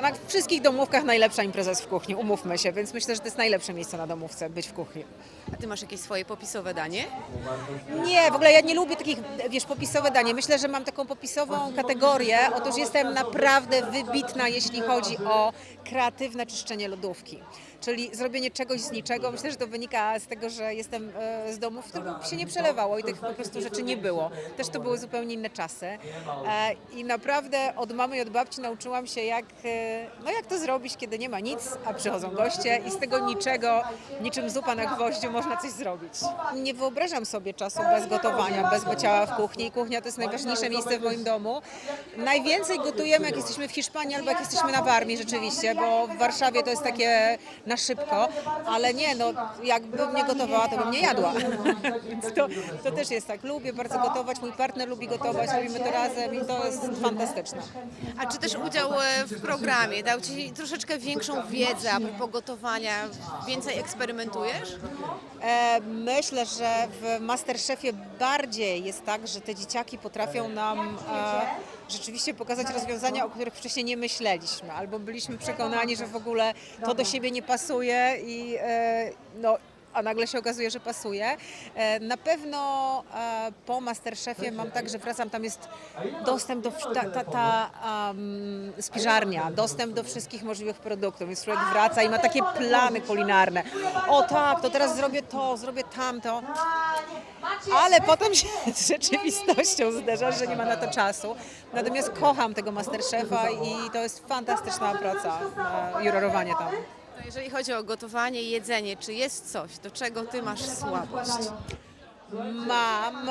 Na wszystkich domówkach najlepsza impreza jest w kuchni, umówmy się, więc myślę, że to jest najlepsze miejsce na domówce, być w kuchni. A ty masz jakieś swoje popisowe danie? Nie, w ogóle ja nie lubię takich, wiesz, popisowe danie. Myślę, że mam taką popisową kategorię. Otóż jestem naprawdę wybitna, jeśli chodzi o kreatywne czyszczenie lodówki. Czyli zrobienie czegoś z niczego. Myślę, że to wynika z tego, że jestem e, z domu, w którym się nie przelewało i tych po prostu rzeczy nie było. Też to były zupełnie inne czasy. E, I naprawdę od mamy i od babci nauczyłam się, jak, e, no jak to zrobić, kiedy nie ma nic, a przychodzą goście i z tego niczego, niczym zupa na gwoździu, można coś zrobić. Nie wyobrażam sobie czasu bez gotowania, bez bycia w kuchni. Kuchnia to jest najważniejsze miejsce w moim domu. Najwięcej gotujemy, jak jesteśmy w Hiszpanii albo jak jesteśmy na Warmii rzeczywiście, bo w Warszawie to jest takie na szybko, ale nie, no jakbym nie gotowała, to bym nie jadła. To, to też jest tak. Lubię bardzo gotować, mój partner lubi gotować, robimy to razem i to jest fantastyczne. A czy też udział e, w programie dał ci troszeczkę większą wiedzę a propos gotowania? Więcej eksperymentujesz? E, Myślę, że w Masterchefie bardziej jest tak, że te dzieciaki potrafią nam e, rzeczywiście pokazać rozwiązania, o których wcześniej nie myśleliśmy, albo byliśmy przekonani, że w ogóle to do siebie nie pasuje i e, no, a nagle się okazuje, że pasuje. E, Na pewno e, po Masterchefie mam tak, że wracam, tam jest dostęp do ta, ta, ta um, spiżarnia, dostęp do wszystkich możliwych produktów, więc człowiek wraca i ma takie plany kulinarne. O tak, to teraz zrobię to, zrobię tamto. Ale potem się z rzeczywistością zderza, że nie ma na to czasu. Natomiast kocham tego Masterchefa i to jest fantastyczna praca, jurorowanie tam. No jeżeli chodzi o gotowanie i jedzenie, czy jest coś, do czego ty masz słabość? Mam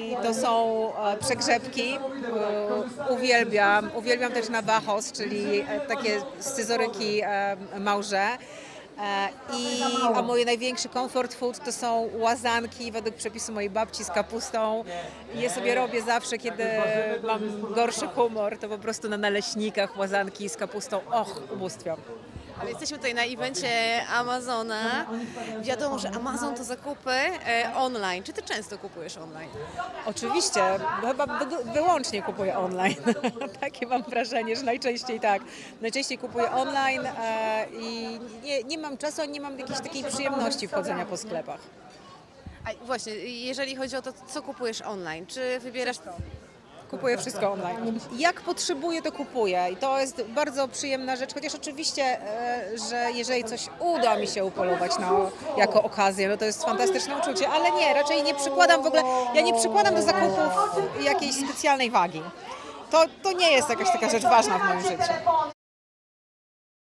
i to są e, przegrzebki. E, Uwielbiam. Uwielbiam też navajos, czyli e, takie scyzoryki e, małże. I, a mój największy comfort food to są łazanki według przepisu mojej babci z kapustą. I je sobie robię zawsze, kiedy mam gorszy humor, to po prostu na naleśnikach łazanki z kapustą. Och, ubóstwiam. Ale jesteśmy tutaj na evencie Amazona. Wiadomo, że Amazon to zakupy e, online. Czy ty często kupujesz online? Oczywiście, chyba wy- wyłącznie kupuję online. Takie mam wrażenie, że najczęściej tak. Najczęściej kupuję online e, i nie, nie mam czasu, ani nie mam jakiejś takiej przyjemności wchodzenia po sklepach. A właśnie, jeżeli chodzi o to, co kupujesz online, czy wybierasz Kupuję wszystko online. Jak potrzebuję, to kupuję i to jest bardzo przyjemna rzecz, chociaż oczywiście, e, że jeżeli coś uda mi się upolować na, jako okazję, no to jest fantastyczne uczucie, ale nie, raczej nie przykładam w ogóle, ja nie przykładam do zakupów jakiejś specjalnej wagi. To, to nie jest jakaś taka rzecz ważna w moim życiu.